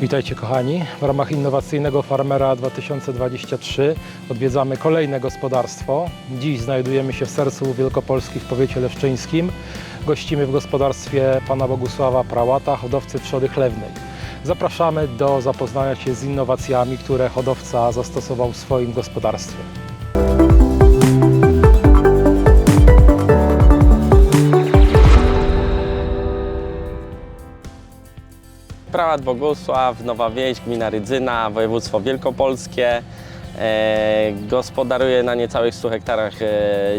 Witajcie kochani. W ramach innowacyjnego Farmera 2023 odwiedzamy kolejne gospodarstwo. Dziś znajdujemy się w sercu Wielkopolski w powiecie leszczyńskim. Gościmy w gospodarstwie pana Bogusława Prałata, hodowcy trzody chlewnej. Zapraszamy do zapoznania się z innowacjami, które hodowca zastosował w swoim gospodarstwie. Prałat Bogusław, Nowa Wieś, gmina Rydzyna, województwo wielkopolskie. E, gospodaruję na niecałych 100 hektarach e,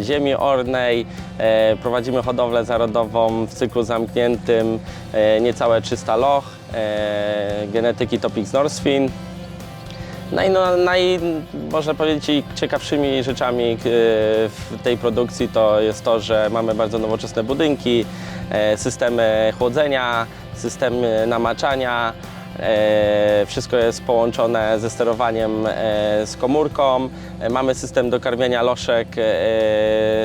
ziemi ornej. E, prowadzimy hodowlę zarodową w cyklu zamkniętym, e, niecałe 300 loch, e, genetyki Topix Norsfin. No i no, naj, można powiedzieć, ciekawszymi rzeczami e, w tej produkcji to jest to, że mamy bardzo nowoczesne budynki, e, systemy chłodzenia, systemy namaczania. e, Wszystko jest połączone ze sterowaniem e, z komórką. E, Mamy system dokarmiania loszek, e,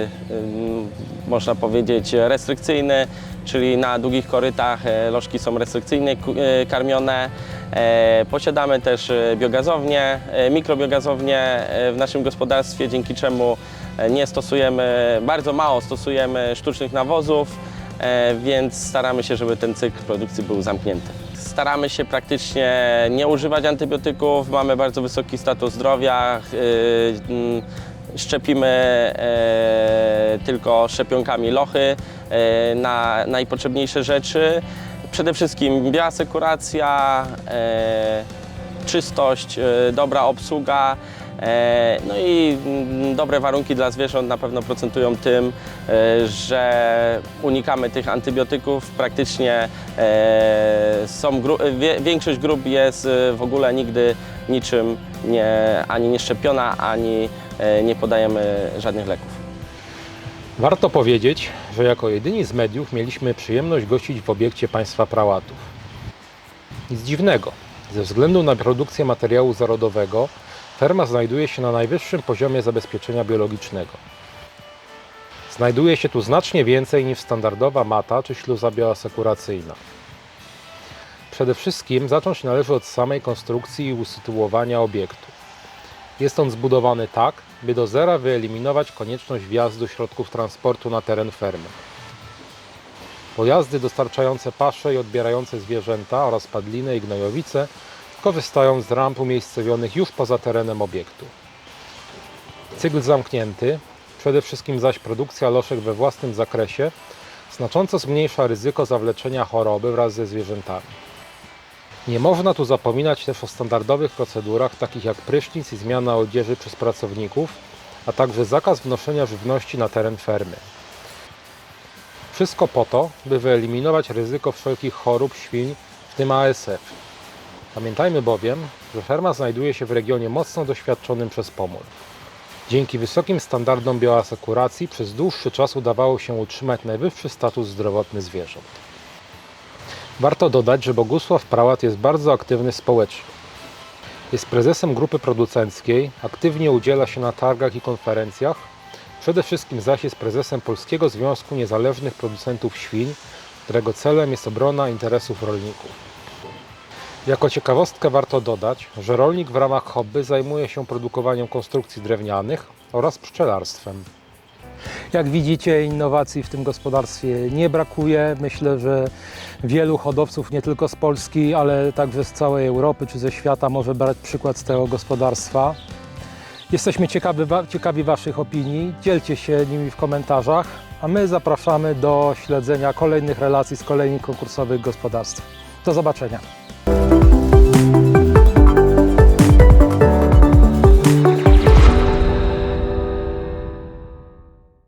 em, można powiedzieć, restrykcyjny, czyli na długich korytach e, lożki są restrykcyjnie e, karmione. E, Posiadamy też e, biogazownię, e, mikrobiogazownię e, w naszym gospodarstwie, dzięki czemu e, nie stosujemy, bardzo mało stosujemy sztucznych nawozów, e, więc staramy się, żeby ten cykl produkcji był zamknięty. Staramy się praktycznie nie używać antybiotyków, mamy bardzo wysoki status zdrowia. e, mm, Szczepimy e, tylko szczepionkami lochy e, na najpotrzebniejsze rzeczy. Przede wszystkim bioasekuracja, e, czystość, e, dobra obsługa, e, no i mm, dobre warunki dla zwierząt na pewno procentują tym, e, że unikamy tych antybiotyków. Praktycznie e, są większość grup jest e, w ogóle nigdy niczym nie, ani nie szczepiona, ani e, nie podajemy żadnych leków. Warto powiedzieć, że jako jedyni z mediów mieliśmy przyjemność gościć w obiekcie państwa prałatów. Nic dziwnego. Ze względu na produkcję materiału zarodowego ferma znajduje się na najwyższym poziomie zabezpieczenia biologicznego. Znajduje się tu znacznie więcej niż standardowa mata czy śluza bioasekuracyjna. Przede wszystkim zacząć należy od samej konstrukcji i usytuowania obiektu. Jest on zbudowany tak, by do zera wyeliminować konieczność wjazdu środków transportu na teren fermy. Pojazdy dostarczające pasze i odbierające zwierzęta oraz padliny i gnojowice korzystają z ramp umiejscowionych już poza terenem obiektu. Cykl zamknięty, przede wszystkim zaś produkcja loszek we własnym zakresie, znacząco zmniejsza ryzyko zawleczenia choroby wraz ze zwierzętami. Nie można tu zapominać też o standardowych procedurach, takich jak prysznic i zmiana odzieży przez pracowników, a także zakaz wnoszenia żywności na teren fermy. Wszystko po to, by wyeliminować ryzyko wszelkich chorób świń, w tym ASF. Pamiętajmy bowiem, że ferma znajduje się w regionie mocno doświadczonym przez pomór. Dzięki wysokim standardom bioasekuracji przez dłuższy czas udawało się utrzymać najwyższy status zdrowotny zwierząt. Warto dodać, że Bogusław Prałat jest bardzo aktywny społecznie. Jest prezesem grupy producenckiej, aktywnie udziela się na targach i konferencjach, przede wszystkim zaś jest prezesem Polskiego Związku Niezależnych Producentów Świń, którego celem jest obrona interesów rolników. Jako ciekawostkę warto dodać, że rolnik w ramach hobby zajmuje się produkowaniem konstrukcji drewnianych oraz pszczelarstwem. Jak widzicie, innowacji w tym gospodarstwie nie brakuje. Myślę, że wielu hodowców, nie tylko z Polski, ale także z całej Europy czy ze świata, może brać przykład z tego gospodarstwa. Jesteśmy ciekawi, ciekawi Waszych opinii. Dzielcie się nimi w komentarzach, a my zapraszamy do śledzenia kolejnych relacji z kolejnych konkursowych gospodarstw. Do zobaczenia.